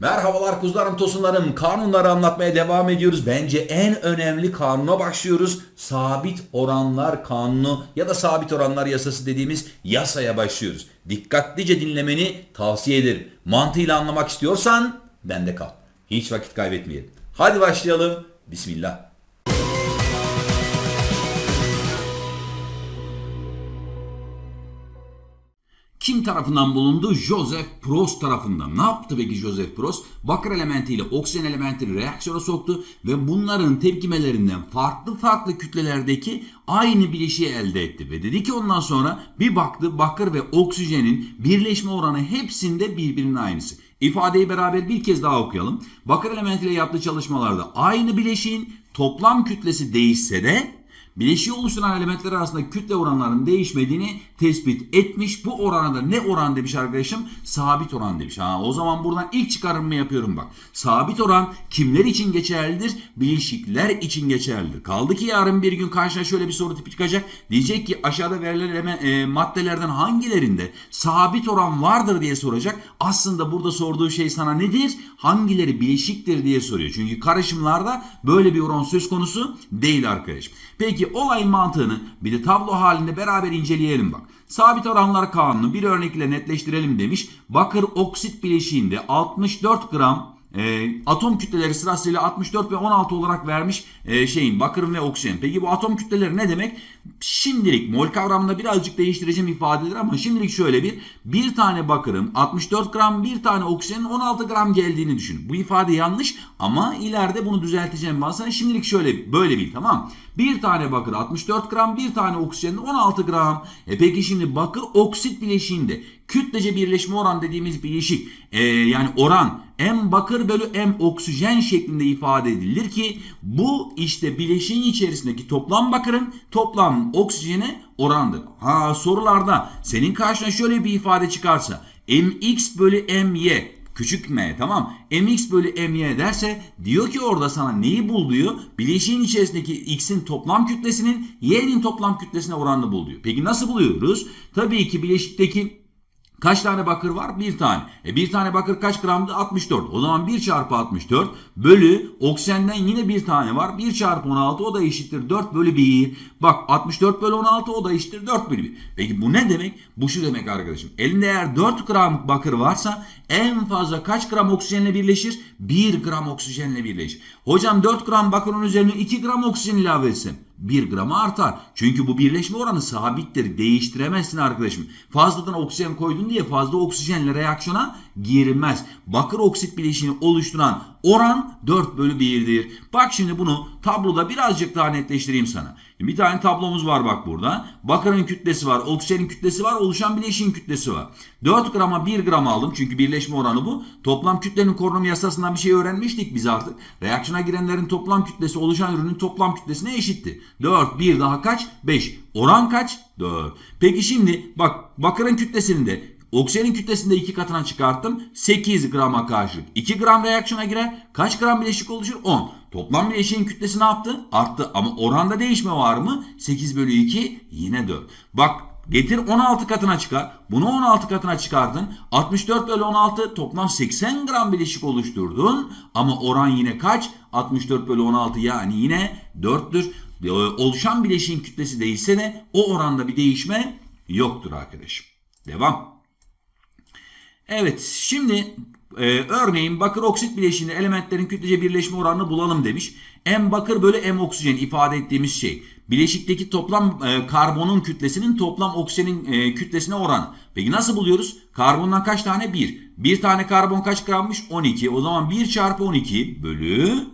Merhabalar kuzularım tosunlarım. Kanunları anlatmaya devam ediyoruz. Bence en önemli kanuna başlıyoruz. Sabit oranlar kanunu ya da sabit oranlar yasası dediğimiz yasaya başlıyoruz. Dikkatlice dinlemeni tavsiye ederim. Mantığıyla anlamak istiyorsan bende kal. Hiç vakit kaybetmeyelim. Hadi başlayalım. Bismillah. Kim tarafından bulundu? Joseph Prost tarafından. Ne yaptı peki Joseph Prost? Bakır elementiyle oksijen elementini reaksiyona soktu ve bunların tepkimelerinden farklı farklı kütlelerdeki aynı bileşiği elde etti. Ve dedi ki ondan sonra bir baktı bakır ve oksijenin birleşme oranı hepsinde birbirinin aynısı. İfadeyi beraber bir kez daha okuyalım. Bakır elementiyle yaptığı çalışmalarda aynı bileşiğin toplam kütlesi değişse de bileşiği oluşturan elementler arasında kütle oranlarının değişmediğini tespit etmiş. Bu orana da ne oran demiş arkadaşım? Sabit oran demiş. Ha, o zaman buradan ilk çıkarımımı yapıyorum bak. Sabit oran kimler için geçerlidir? Bileşikler için geçerlidir. Kaldı ki yarın bir gün karşına şöyle bir soru tipi çıkacak. Diyecek ki aşağıda verilen e, maddelerden hangilerinde sabit oran vardır diye soracak. Aslında burada sorduğu şey sana nedir? Hangileri bileşiktir diye soruyor. Çünkü karışımlarda böyle bir oran söz konusu değil arkadaşım. Peki olayın mantığını bir de tablo halinde beraber inceleyelim bak. Sabit oranlar kanunu bir örnekle netleştirelim demiş. Bakır oksit bileşiğinde 64 gram e, atom kütleleri sırasıyla 64 ve 16 olarak vermiş e, şeyin bakırın ve oksijen. Peki bu atom kütleleri ne demek? Şimdilik mol kavramında birazcık değiştireceğim ifadeleri ama şimdilik şöyle bir bir tane bakırın 64 gram bir tane oksijenin 16 gram geldiğini düşün. Bu ifade yanlış ama ileride bunu düzelteceğim ben sana. Şimdilik şöyle böyle bil tamam. Bir tane bakır 64 gram bir tane oksijenin 16 gram. E peki şimdi bakır oksit bileşiğinde kütlece birleşme oran dediğimiz bileşik e, yani oran m bakır bölü m oksijen şeklinde ifade edilir ki bu işte bileşiğin içerisindeki toplam bakırın toplam oksijene orandır. Ha sorularda senin karşına şöyle bir ifade çıkarsa mx bölü my küçük m tamam mx bölü my derse diyor ki orada sana neyi bul diyor bileşiğin içerisindeki x'in toplam kütlesinin y'nin toplam kütlesine oranını bul diyor. Peki nasıl buluyoruz? Tabii ki bileşikteki Kaç tane bakır var? Bir tane. E bir tane bakır kaç gramdı? 64. O zaman 1 çarpı 64 bölü oksijenden yine bir tane var. 1 çarpı 16 o da eşittir 4 bölü 1. Bak 64 bölü 16 o da eşittir 4 bölü 1. Peki bu ne demek? Bu şu demek arkadaşım. Elinde eğer 4 gram bakır varsa en fazla kaç gram oksijenle birleşir? 1 gram oksijenle birleşir. Hocam 4 gram bakırın üzerine 2 gram oksijen ilave etsem 1 grama artar. Çünkü bu birleşme oranı sabittir. Değiştiremezsin arkadaşım. Fazladan oksijen koydun diye fazla oksijenle reaksiyona girmez. Bakır oksit bileşiğini oluşturan oran 4 bölü 1'dir. Bak şimdi bunu tabloda birazcık daha netleştireyim sana. Bir tane tablomuz var bak burada. Bakırın kütlesi var, oksijenin kütlesi var, oluşan bileşiğin kütlesi var. 4 grama 1 gram aldım çünkü birleşme oranı bu. Toplam kütlenin korunumu yasasından bir şey öğrenmiştik biz artık. Reaksiyona girenlerin toplam kütlesi oluşan ürünün toplam kütlesine eşitti. 4, 1 daha kaç? 5. Oran kaç? 4. Peki şimdi bak bakırın kütlesini de Oksijenin kütlesini de iki katına çıkarttım. 8 grama karşılık 2 gram reaksiyona girer. Kaç gram bileşik oluşur? 10. Toplam bileşiğin kütlesi ne yaptı? Arttı. Ama oranda değişme var mı? 8 bölü 2 yine 4. Bak getir 16 katına çıkar. Bunu 16 katına çıkardın. 64 bölü 16 toplam 80 gram bileşik oluşturdun. Ama oran yine kaç? 64 bölü 16 yani yine 4'tür. Ee, Oluşan bileşiğin kütlesi değişse de o oranda bir değişme yoktur arkadaşım. Devam. Evet şimdi e, örneğin bakır oksit bileşiğinde elementlerin kütlece birleşme oranını bulalım demiş. M bakır bölü M oksijen ifade ettiğimiz şey. Bileşikteki toplam e, karbonun kütlesinin toplam oksijenin e, kütlesine oranı. Peki nasıl buluyoruz? Karbondan kaç tane? 1. Bir tane karbon kaç grammış? 12. O zaman 1 çarpı 12 bölü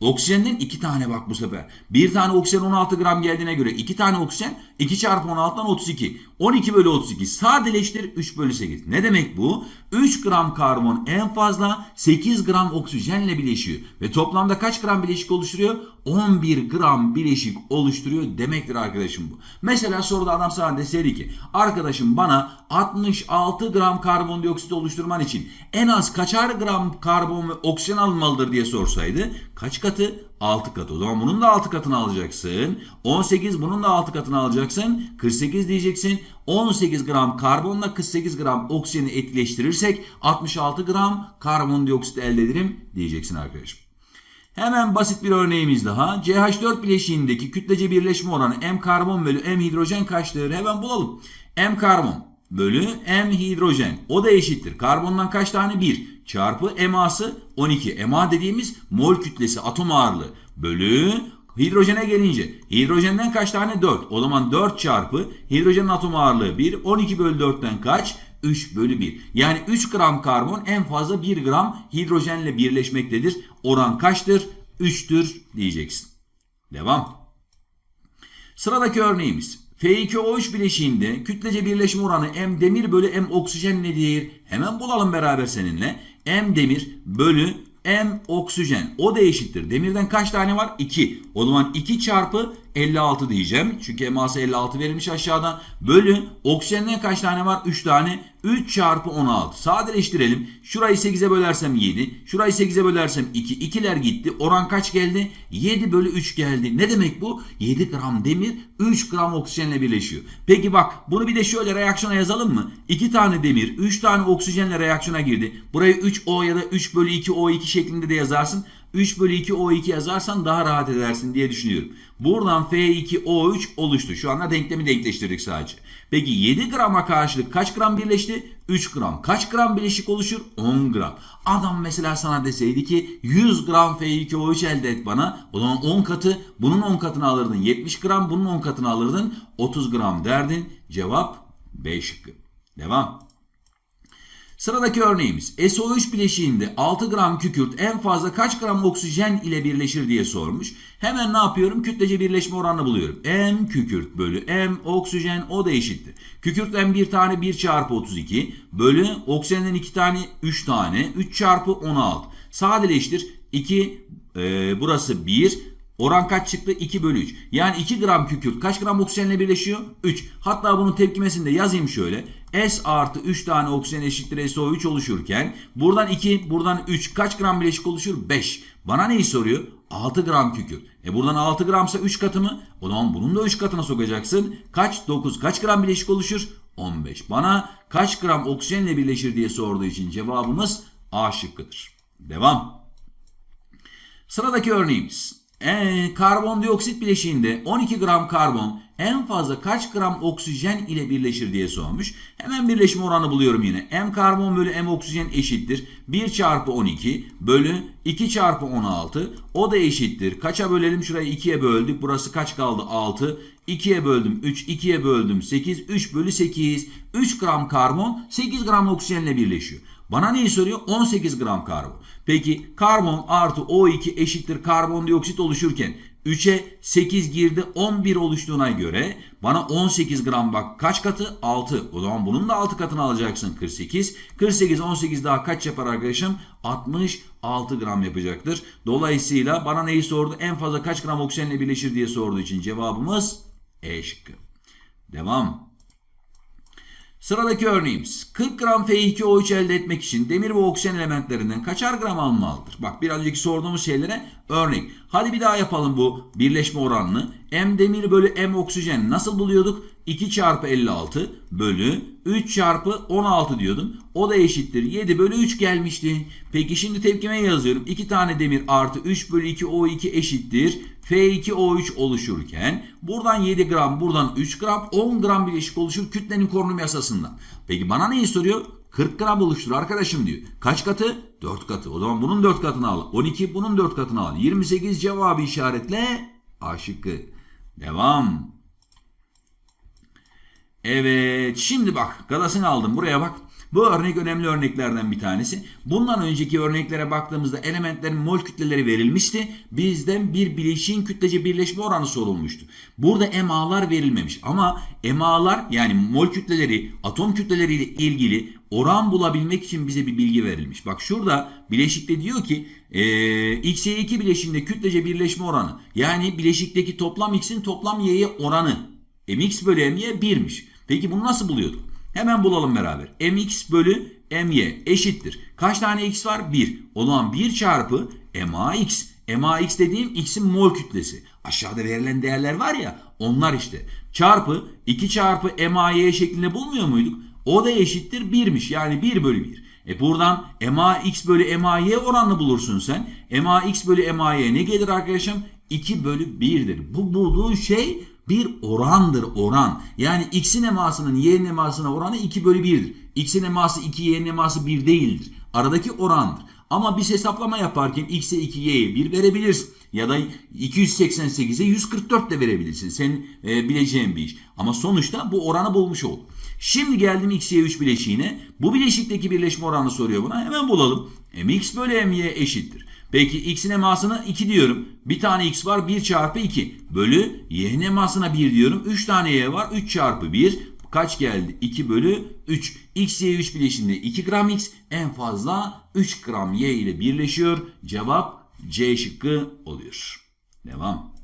Oksijenden 2 tane bak bu sefer. Bir tane oksijen 16 gram geldiğine göre 2 tane oksijen 2 çarpı 16'dan 32. 12 bölü 32 sadeleştir 3 bölü 8. Ne demek bu? 3 gram karbon en fazla 8 gram oksijenle bileşiyor. Ve toplamda kaç gram bileşik oluşturuyor? 11 gram bileşik oluşturuyor demektir arkadaşım bu. Mesela soruda adam sana deseydi ki arkadaşım bana 66 gram karbondioksit oluşturman için en az kaçar gram karbon ve oksijen alınmalıdır diye sorsaydı kaç kat katı? 6 katı. O zaman bunun da 6 katını alacaksın. 18 bunun da 6 katını alacaksın. 48 diyeceksin. 18 gram karbonla 48 gram oksijeni etkileştirirsek 66 gram karbondioksit elde ederim diyeceksin arkadaşım. Hemen basit bir örneğimiz daha. CH4 bileşiğindeki kütlece birleşme oranı M karbon bölü M hidrojen kaçtır? Hemen bulalım. M karbon bölü M hidrojen. O da eşittir. Karbondan kaç tane? 1 çarpı MA'sı 12. MA dediğimiz mol kütlesi atom ağırlığı bölü hidrojene gelince hidrojenden kaç tane? 4. O zaman 4 çarpı hidrojenin atom ağırlığı 1. 12 bölü 4'ten kaç? 3 bölü 1. Yani 3 gram karbon en fazla 1 gram hidrojenle birleşmektedir. Oran kaçtır? 3'tür diyeceksin. Devam. Sıradaki örneğimiz. F2O3 bileşiğinde kütlece birleşme oranı M demir bölü M oksijen nedir? Hemen bulalım beraber seninle. M demir bölü M oksijen. O da eşittir. Demirden kaç tane var? 2. O zaman 2 çarpı 56 diyeceğim. Çünkü eması 56 verilmiş aşağıdan. Bölü oksijenden kaç tane var? 3 tane. 3 çarpı 16. Sadeleştirelim. Şurayı 8'e bölersem 7. Şurayı 8'e bölersem 2. 2'ler gitti. Oran kaç geldi? 7 bölü 3 geldi. Ne demek bu? 7 gram demir 3 gram oksijenle birleşiyor. Peki bak bunu bir de şöyle reaksiyona yazalım mı? 2 tane demir 3 tane oksijenle reaksiyona girdi. Burayı 3O ya da 3 bölü 2 O2 şeklinde de yazarsın. 3 bölü 2 O2 yazarsan daha rahat edersin diye düşünüyorum. Buradan F2O3 oluştu. Şu anda denklemi denkleştirdik sadece. Peki 7 grama karşılık kaç gram birleşti? 3 gram. Kaç gram bileşik oluşur? 10 gram. Adam mesela sana deseydi ki 100 gram F2O3 elde et bana. Zaman 10 katı bunun 10 katını alırdın. 70 gram bunun 10 katını alırdın. 30 gram derdin. Cevap B şıkkı. Devam. Sıradaki örneğimiz SO3 bileşiğinde 6 gram kükürt en fazla kaç gram oksijen ile birleşir diye sormuş. Hemen ne yapıyorum? Kütlece birleşme oranını buluyorum. M kükürt bölü M oksijen o da eşittir. Kükürtten bir tane 1 çarpı 32 bölü oksijenden 2 tane 3 tane 3 çarpı 16. Sadeleştir 2 e, burası 1 Oran kaç çıktı? 2 bölü 3. Yani 2 gram kükürt kaç gram oksijenle birleşiyor? 3. Hatta bunun tepkimesini de yazayım şöyle. S artı 3 tane oksijen eşittir SO3 oluşurken buradan 2 buradan 3 kaç gram bileşik oluşur? 5. Bana neyi soruyor? 6 gram kükürt. E buradan 6 gramsa 3 katı mı? O zaman bunun da 3 katına sokacaksın. Kaç? 9. Kaç gram bileşik oluşur? 15. Bana kaç gram oksijenle birleşir diye sorduğu için cevabımız A şıkkıdır. Devam. Sıradaki örneğimiz. Ee, karbondioksit bileşiğinde 12 gram karbon en fazla kaç gram oksijen ile birleşir diye sormuş. Hemen birleşme oranı buluyorum yine. M karbon bölü M oksijen eşittir. 1 çarpı 12 bölü 2 çarpı 16. O da eşittir. Kaça bölelim? Şurayı 2'ye böldük. Burası kaç kaldı? 6. 2'ye böldüm 3, 2'ye böldüm 8, 3 bölü 8. 3 gram karbon 8 gram oksijenle birleşiyor. Bana neyi soruyor? 18 gram karbon. Peki karbon artı O2 eşittir karbondioksit oluşurken 3'e 8 girdi 11 oluştuğuna göre bana 18 gram bak kaç katı? 6. O zaman bunun da 6 katını alacaksın 48. 48 18 daha kaç yapar arkadaşım? 66 gram yapacaktır. Dolayısıyla bana neyi sordu? En fazla kaç gram oksijenle birleşir diye sorduğu için cevabımız E şıkkı. Devam. Sıradaki örneğimiz 40 gram F2O3 elde etmek için demir ve oksijen elementlerinden kaçar gram alınmalıdır? Bak bir önceki sorduğumuz şeylere örnek. Hadi bir daha yapalım bu birleşme oranını. M demir bölü M oksijen nasıl buluyorduk? 2 çarpı 56 bölü 3 çarpı 16 diyordum. O da eşittir 7 bölü 3 gelmişti. Peki şimdi tepkime yazıyorum. 2 tane demir artı 3 bölü 2 O2 eşittir. F2O3 oluşurken buradan 7 gram buradan 3 gram 10 gram bileşik oluşur kütlenin korunum yasasından. Peki bana neyi soruyor? 40 gram oluştur arkadaşım diyor. Kaç katı? 4 katı. O zaman bunun 4 katını al. 12 bunun 4 katını al. 28 cevabı işaretle A şıkkı. Devam. Evet şimdi bak gadasını aldım buraya bak. Bu örnek önemli örneklerden bir tanesi. Bundan önceki örneklere baktığımızda elementlerin mol kütleleri verilmişti. Bizden bir bileşiğin kütlece birleşme oranı sorulmuştu. Burada MA'lar verilmemiş ama MA'lar yani mol kütleleri atom kütleleriyle ilgili oran bulabilmek için bize bir bilgi verilmiş. Bak şurada bileşikte diyor ki e, XY2 bileşiğinde kütlece birleşme oranı yani bileşikteki toplam X'in toplam Y'ye oranı mx bölü my 1'miş. Peki bunu nasıl buluyorduk? Hemen bulalım beraber. mx bölü my eşittir. Kaç tane x var? 1. O zaman 1 çarpı max. MAX dediğim X'in mol kütlesi. Aşağıda verilen değerler var ya onlar işte. Çarpı 2 çarpı MAY şeklinde bulmuyor muyduk? O da eşittir 1'miş. Yani 1 bölü 1. E buradan MAX bölü MAY oranını bulursun sen. MAX bölü MAY ne gelir arkadaşım? 2 bölü 1'dir. Bu bulduğun şey bir orandır oran. Yani x'in emasının y'nin emasına oranı 2 bölü 1'dir. x'in eması 2 y'nin eması 1 değildir. Aradaki orandır. Ama biz hesaplama yaparken x'e 2 y'ye 1 verebilirsin. Ya da 288'e 144 de verebilirsin. Senin e, bileceğin bir iş. Ama sonuçta bu oranı bulmuş olduk. Şimdi geldim x, y, 3 bileşiğine. Bu bileşikteki birleşme oranı soruyor buna. Hemen bulalım. mx bölü my eşittir. Peki x'in emasına 2 diyorum. Bir tane x var 1 çarpı 2. Bölü y'nin emasına 1 diyorum. 3 tane y var 3 çarpı 1. Kaç geldi? 2 bölü 3. x, y, 3 bileşiğinde 2 gram x en fazla 3 gram y ile birleşiyor. Cevap C şıkkı oluyor. Devam.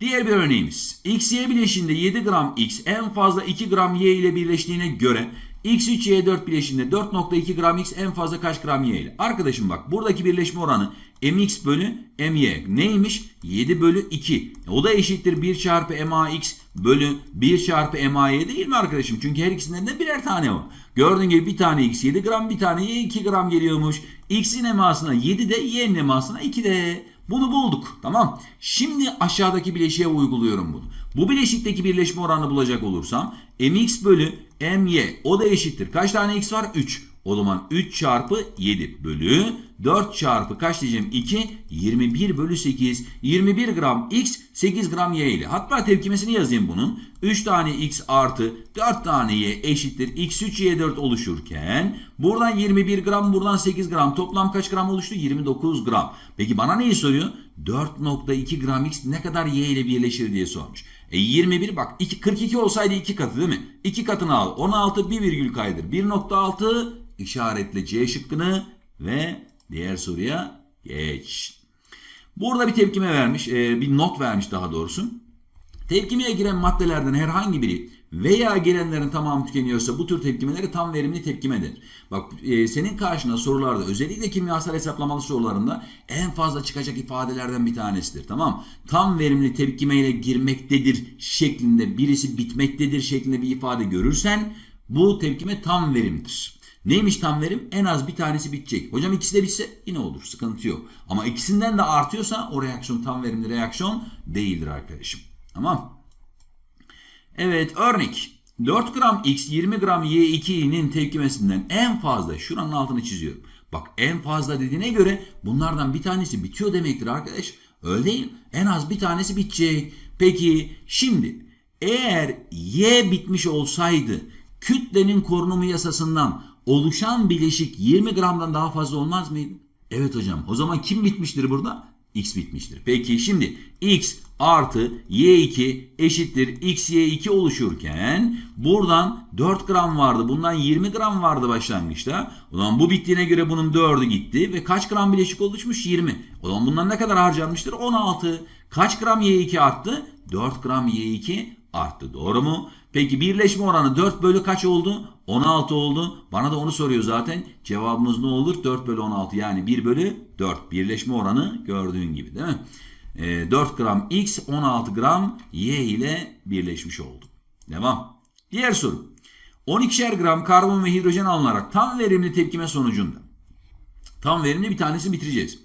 Diğer bir örneğimiz. X, Y bileşiğinde 7 gram X en fazla 2 gram Y ile birleştiğine göre X3, Y4 bileşiğinde 4.2 gram X en fazla kaç gram Y ile? Arkadaşım bak buradaki birleşme oranı MX bölü MY neymiş? 7 bölü 2. O da eşittir 1 çarpı MAX bölü 1 çarpı MAY değil mi arkadaşım? Çünkü her ikisinden de birer tane var. Gördüğün gibi bir tane X 7 gram bir tane Y 2 gram geliyormuş. X'in emasına 7 de Y'nin emasına 2 de. Bunu bulduk. Tamam. Şimdi aşağıdaki bileşiğe uyguluyorum bunu. Bu bileşikteki birleşme oranını bulacak olursam mx bölü my o da eşittir. Kaç tane x var? 3. O zaman 3 çarpı 7 bölü 4 çarpı kaç diyeceğim 2 21 bölü 8 21 gram x 8 gram y ile. Hatta tepkimesini yazayım bunun. 3 tane x artı 4 tane y eşittir x3 y4 oluşurken buradan 21 gram buradan 8 gram toplam kaç gram oluştu? 29 gram. Peki bana neyi soruyor? 4.2 gram x ne kadar y ile birleşir diye sormuş. E 21 bak 2, 42 olsaydı 2 katı değil mi? 2 katını al. 16 bir virgül kaydır. 1.6 işaretle C şıkkını ve diğer soruya geç. Burada bir tepkime vermiş, e, bir not vermiş daha doğrusu. Tepkimeye giren maddelerden herhangi biri veya girenlerin tamamı tükeniyorsa bu tür tepkimeleri tam verimli tepkime denir. Bak e, senin karşına sorularda özellikle kimyasal hesaplamalı sorularında en fazla çıkacak ifadelerden bir tanesidir. Tamam Tam verimli tepkimeyle girmektedir şeklinde birisi bitmektedir şeklinde bir ifade görürsen bu tepkime tam verimdir. Neymiş tam verim? En az bir tanesi bitecek. Hocam ikisi de bitse yine olur. Sıkıntı yok. Ama ikisinden de artıyorsa o reaksiyon tam verimli reaksiyon değildir arkadaşım. Tamam. Evet örnek. 4 gram X 20 gram Y2'nin tepkimesinden en fazla şuranın altını çiziyorum. Bak en fazla dediğine göre bunlardan bir tanesi bitiyor demektir arkadaş. Öyle değil. En az bir tanesi bitecek. Peki şimdi eğer Y bitmiş olsaydı kütlenin korunumu yasasından oluşan bileşik 20 gramdan daha fazla olmaz mıydı? Evet hocam. O zaman kim bitmiştir burada? X bitmiştir. Peki şimdi X artı Y2 eşittir XY2 oluşurken buradan 4 gram vardı. Bundan 20 gram vardı başlangıçta. Zaman bu bittiğine göre bunun 4'ü gitti ve kaç gram bileşik oluşmuş? 20. O zaman bundan ne kadar harcanmıştır? 16. Kaç gram Y2 arttı? 4 gram Y2 arttı. Doğru mu? Peki birleşme oranı 4 bölü kaç oldu? 16 oldu. Bana da onu soruyor zaten. Cevabımız ne olur? 4 bölü 16 yani 1 bölü 4. Birleşme oranı gördüğün gibi değil mi? E, 4 gram X 16 gram Y ile birleşmiş oldu. Devam. Diğer soru. 12'şer gram karbon ve hidrojen alınarak tam verimli tepkime sonucunda. Tam verimli bir tanesi bitireceğiz.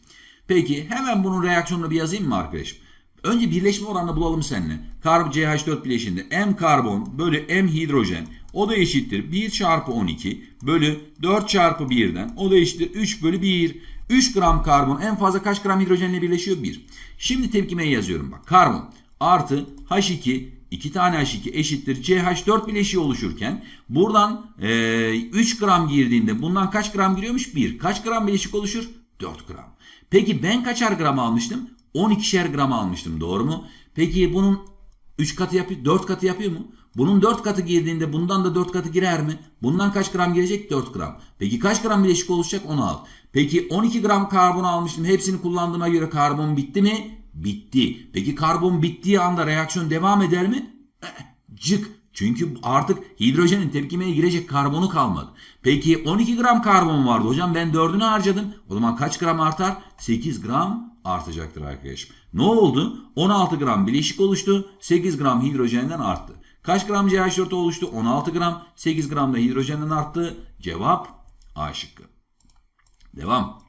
Peki hemen bunun reaksiyonunu bir yazayım mı arkadaşım? Önce birleşme oranını bulalım seninle. Karb CH4 bileşiğinde M karbon bölü M hidrojen o da eşittir 1 çarpı 12 bölü 4 çarpı 1'den o da eşittir 3 bölü 1. 3 gram karbon en fazla kaç gram hidrojenle birleşiyor? 1. Şimdi tepkimeyi yazıyorum bak. Karbon artı H2 2 tane H2 eşittir CH4 bileşiği oluşurken buradan e, 3 gram girdiğinde bundan kaç gram giriyormuş? 1. Kaç gram bileşik oluşur? 4 gram. Peki ben kaçar gram almıştım? 12'şer gram almıştım doğru mu? Peki bunun 3 katı yapıyor, 4 katı yapıyor mu? Bunun 4 katı girdiğinde bundan da 4 katı girer mi? Bundan kaç gram girecek? 4 gram. Peki kaç gram bileşik oluşacak? 16. Peki 12 gram karbon almıştım. Hepsini kullandığıma göre karbon bitti mi? Bitti. Peki karbon bittiği anda reaksiyon devam eder mi? Eh, Cık. Çünkü artık hidrojenin tepkimeye girecek karbonu kalmadı. Peki 12 gram karbon vardı hocam ben 4'ünü harcadım. O zaman kaç gram artar? 8 gram artacaktır arkadaşım. Ne oldu? 16 gram bileşik oluştu. 8 gram hidrojenden arttı. Kaç gram CH4 oluştu? 16 gram. 8 gram da hidrojenden arttı. Cevap A şıkkı. Devam.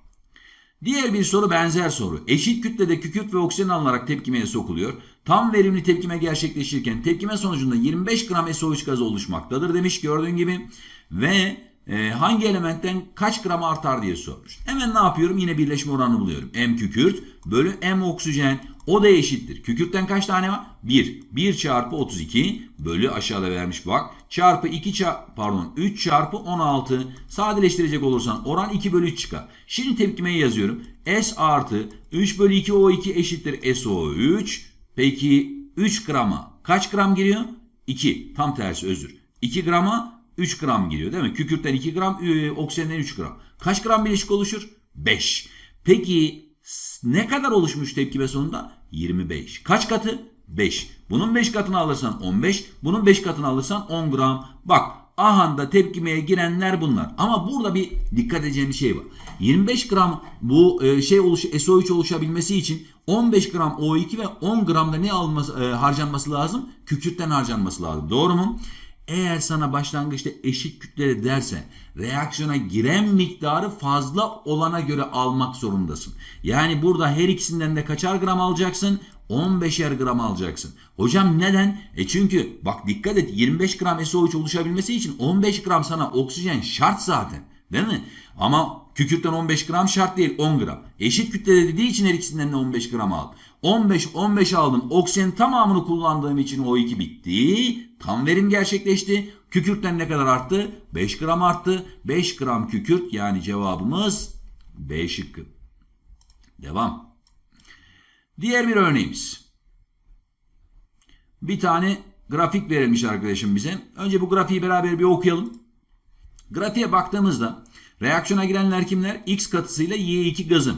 Diğer bir soru benzer soru. Eşit kütlede kükürt ve oksijen alınarak tepkimeye sokuluyor. Tam verimli tepkime gerçekleşirken tepkime sonucunda 25 gram SO3 gazı oluşmaktadır demiş gördüğün gibi. Ve e, hangi elementten kaç gram artar diye sormuş. Hemen ne yapıyorum? Yine birleşme oranını buluyorum. M kükürt bölü M oksijen o da eşittir. Kükürtten kaç tane var? 1. 1 çarpı 32 bölü aşağıda vermiş bak. Çarpı 2 çarpı pardon 3 çarpı 16 sadeleştirecek olursan oran 2 bölü 3 çıkar. Şimdi tepkimeyi yazıyorum. S artı 3 bölü 2 O2 eşittir SO3. Peki 3 grama kaç gram giriyor? 2. Tam tersi özür. 2 grama 3 gram giriyor değil mi? Kükürtten 2 gram, e, oksijenden 3 gram. Kaç gram bileşik oluşur? 5. Peki ne kadar oluşmuş tepkime sonunda? 25. Kaç katı? 5. Bunun 5 katını alırsan 15, bunun 5 katını alırsan 10 gram. Bak ahanda tepkimeye girenler bunlar. Ama burada bir dikkat edeceğim bir şey var. 25 gram bu e, şey oluş SO3 oluşabilmesi için 15 gram O2 ve 10 gram da ne alması, e, harcanması lazım? Kükürtten harcanması lazım. Doğru mu? Eğer sana başlangıçta eşit kütleli derse reaksiyona giren miktarı fazla olana göre almak zorundasın. Yani burada her ikisinden de kaçar gram alacaksın? 15'er gram alacaksın. Hocam neden? E çünkü bak dikkat et 25 gram SO3 oluşabilmesi için 15 gram sana oksijen şart zaten. Değil mi? Ama kükürtten 15 gram şart değil 10 gram. Eşit kütlede dediği için her ikisinden de 15 gram aldım. 15 15 aldım. Oksijenin tamamını kullandığım için O2 bitti. Tam verim gerçekleşti. Kükürtten ne kadar arttı? 5 gram arttı. 5 gram kükürt yani cevabımız B şıkkı. Devam. Diğer bir örneğimiz. Bir tane grafik verilmiş arkadaşım bize. Önce bu grafiği beraber bir okuyalım. Grafiğe baktığımızda reaksiyona girenler kimler? X katısıyla Y2 gazı.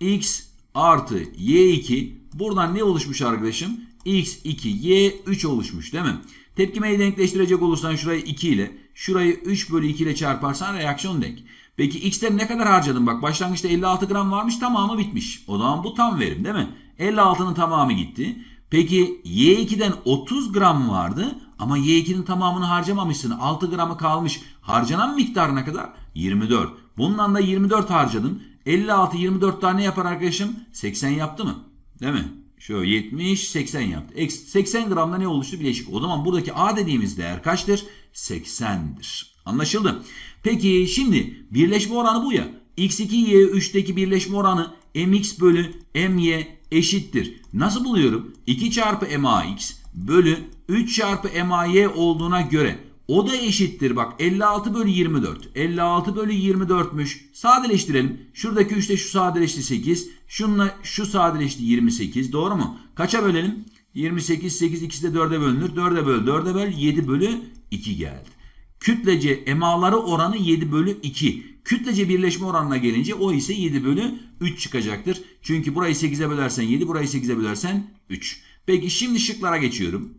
X artı Y2 buradan ne oluşmuş arkadaşım? X2 Y3 oluşmuş değil mi? Tepkimeyi denkleştirecek olursan şurayı 2 ile şurayı 3 bölü 2 ile çarparsan reaksiyon denk. Peki X'ten ne kadar harcadın? Bak başlangıçta 56 gram varmış tamamı bitmiş. O zaman bu tam verim değil mi? 56'nın tamamı gitti. Peki Y2'den 30 gram vardı ama Y2'nin tamamını harcamamışsın. 6 gramı kalmış. Harcanan miktar ne kadar? 24. Bundan da 24 harcadın. 56 24 tane yapar arkadaşım. 80 yaptı mı? Değil mi? Şöyle 70 80 yaptı. Eks- 80 gramda ne oluştu bileşik? O zaman buradaki A dediğimiz değer kaçtır? 80'dir. Anlaşıldı. Peki şimdi birleşme oranı bu ya. X2Y3'teki birleşme oranı mx bölü my eşittir. Nasıl buluyorum? 2 çarpı max bölü 3 çarpı may olduğuna göre o da eşittir bak 56 bölü 24. 56 bölü 24'müş. Sadeleştirelim. Şuradaki 3'te şu sadeleşti 8. Şununla şu sadeleşti 28. Doğru mu? Kaça bölelim? 28, 8 ikisi de 4'e bölünür. 4'e böl, 4'e böl 7 bölü 2 geldi. Kütlece emaları oranı 7 bölü 2. Kütlece birleşme oranına gelince o ise 7 bölü 3 çıkacaktır. Çünkü burayı 8'e bölersen 7, burayı 8'e bölersen 3. Peki şimdi şıklara geçiyorum.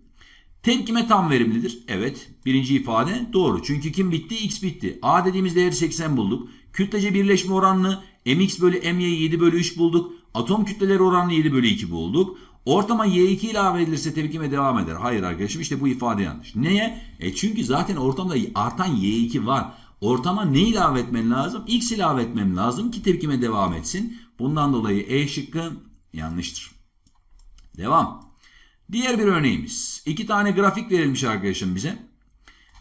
Tepkime tam verimlidir. Evet. Birinci ifade doğru. Çünkü kim bitti? X bitti. A dediğimiz değeri 80 bulduk. Kütlece birleşme oranını mx bölü my 7 bölü 3 bulduk. Atom kütleleri oranını 7 bölü 2 bulduk. Ortama y2 ilave edilirse tepkime devam eder. Hayır arkadaşım işte bu ifade yanlış. Neye? E çünkü zaten ortamda artan y2 var. Ortama ne ilave etmen lazım? X ilave etmem lazım ki tepkime devam etsin. Bundan dolayı E şıkkı yanlıştır. Devam. Diğer bir örneğimiz. İki tane grafik verilmiş arkadaşım bize.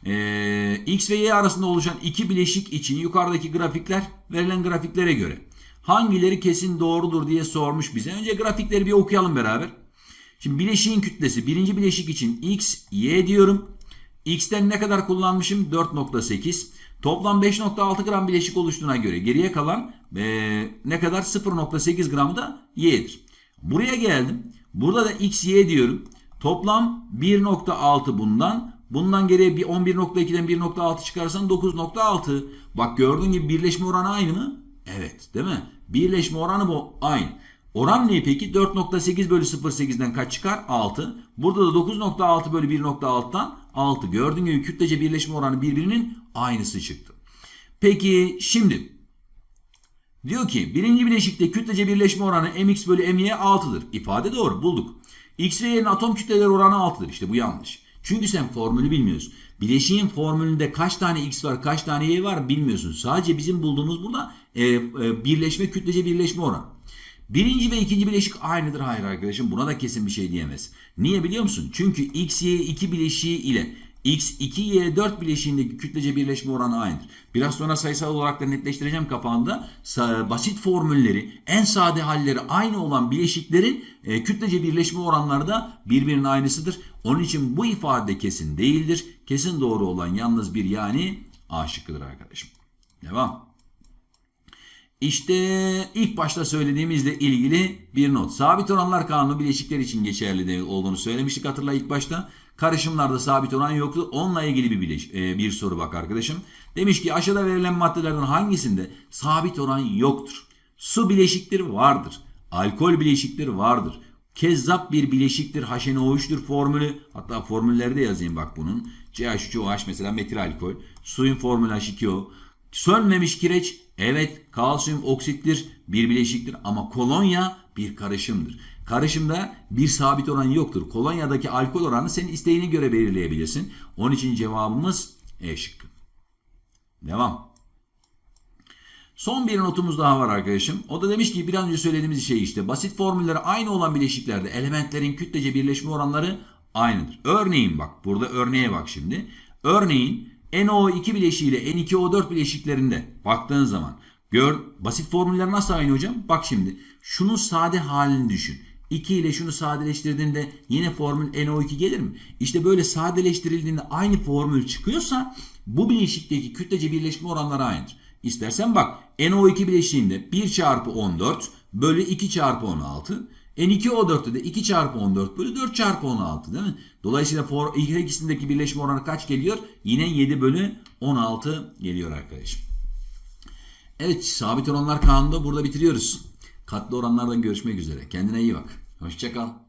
Ee, X ve Y arasında oluşan iki bileşik için yukarıdaki grafikler verilen grafiklere göre hangileri kesin doğrudur diye sormuş bize. Önce grafikleri bir okuyalım beraber. Şimdi bileşiğin kütlesi birinci bileşik için X, Y diyorum. X'ten ne kadar kullanmışım? 4.8. Toplam 5.6 gram bileşik oluştuğuna göre geriye kalan ee, ne kadar? 0.8 gramı da Y'dir. Buraya geldim. Burada da X, Y diyorum. Toplam 1.6 bundan. Bundan geriye bir 11.2'den 1.6 çıkarsan 9.6. Bak gördüğün gibi birleşme oranı aynı mı? Evet değil mi? Birleşme oranı bu aynı. Oran ne peki? 4.8 bölü 0.8'den kaç çıkar? 6. Burada da 9.6 bölü 1.6'dan 6. Gördüğün gibi kütlece birleşme oranı birbirinin aynısı çıktı. Peki şimdi diyor ki birinci bileşikte kütlece birleşme oranı mx bölü my 6'dır. İfade doğru bulduk. X ve y'nin atom kütleleri oranı 6'dır. İşte bu yanlış. Çünkü sen formülü bilmiyorsun. Bileşiğin formülünde kaç tane x var kaç tane y var bilmiyorsun. Sadece bizim bulduğumuz burada e, e, birleşme kütlece birleşme oranı. Birinci ve ikinci bileşik aynıdır. Hayır arkadaşım buna da kesin bir şey diyemez. Niye biliyor musun? Çünkü x, y 2 bileşiği ile x 2, y 4 bileşiğindeki kütlece birleşme oranı aynıdır. Biraz sonra sayısal olarak da netleştireceğim kafamda. Sa- Basit formülleri, en sade halleri aynı olan bileşiklerin e, kütlece birleşme oranları da birbirinin aynısıdır. Onun için bu ifade kesin değildir. Kesin doğru olan yalnız bir yani A şıkkıdır arkadaşım. Devam. İşte ilk başta söylediğimizle ilgili bir not. Sabit oranlar kanunu bileşikler için geçerli olduğunu söylemiştik hatırla ilk başta. Karışımlarda sabit oran yoktu. Onunla ilgili bir bileş, e, bir soru bak arkadaşım. Demiş ki aşağıda verilen maddelerden hangisinde sabit oran yoktur? Su bileşiktir vardır. Alkol bileşiktir vardır. Kezzap bir bileşiktir. HNO3'tür formülü. Hatta formülleri de yazayım bak bunun. CH3OH mesela metil alkol. Suyun formülü H2O. Sönmemiş kireç evet kalsiyum oksittir bir bileşiktir ama kolonya bir karışımdır. Karışımda bir sabit oran yoktur. Kolonyadaki alkol oranı senin isteğine göre belirleyebilirsin. Onun için cevabımız E şıkkı. Devam. Son bir notumuz daha var arkadaşım. O da demiş ki biraz önce söylediğimiz şey işte. Basit formülleri aynı olan bileşiklerde elementlerin kütlece birleşme oranları aynıdır. Örneğin bak burada örneğe bak şimdi. Örneğin NO2 bileşiği ile N2O4 bileşiklerinde baktığın zaman gör basit formüller nasıl aynı hocam? Bak şimdi şunun sade halini düşün. 2 ile şunu sadeleştirdiğinde yine formül NO2 gelir mi? İşte böyle sadeleştirildiğinde aynı formül çıkıyorsa bu bileşikteki kütlece birleşme oranları aynıdır. İstersen bak NO2 bileşiğinde 1 çarpı 14 bölü 2 çarpı 16 N2O4'te de 2 çarpı 14 bölü 4 çarpı 16 değil mi? Dolayısıyla for, ikisindeki birleşme oranı kaç geliyor? Yine 7 bölü 16 geliyor arkadaşım. Evet sabit oranlar kanunu burada bitiriyoruz. Katlı oranlardan görüşmek üzere. Kendine iyi bak. Hoşçakal.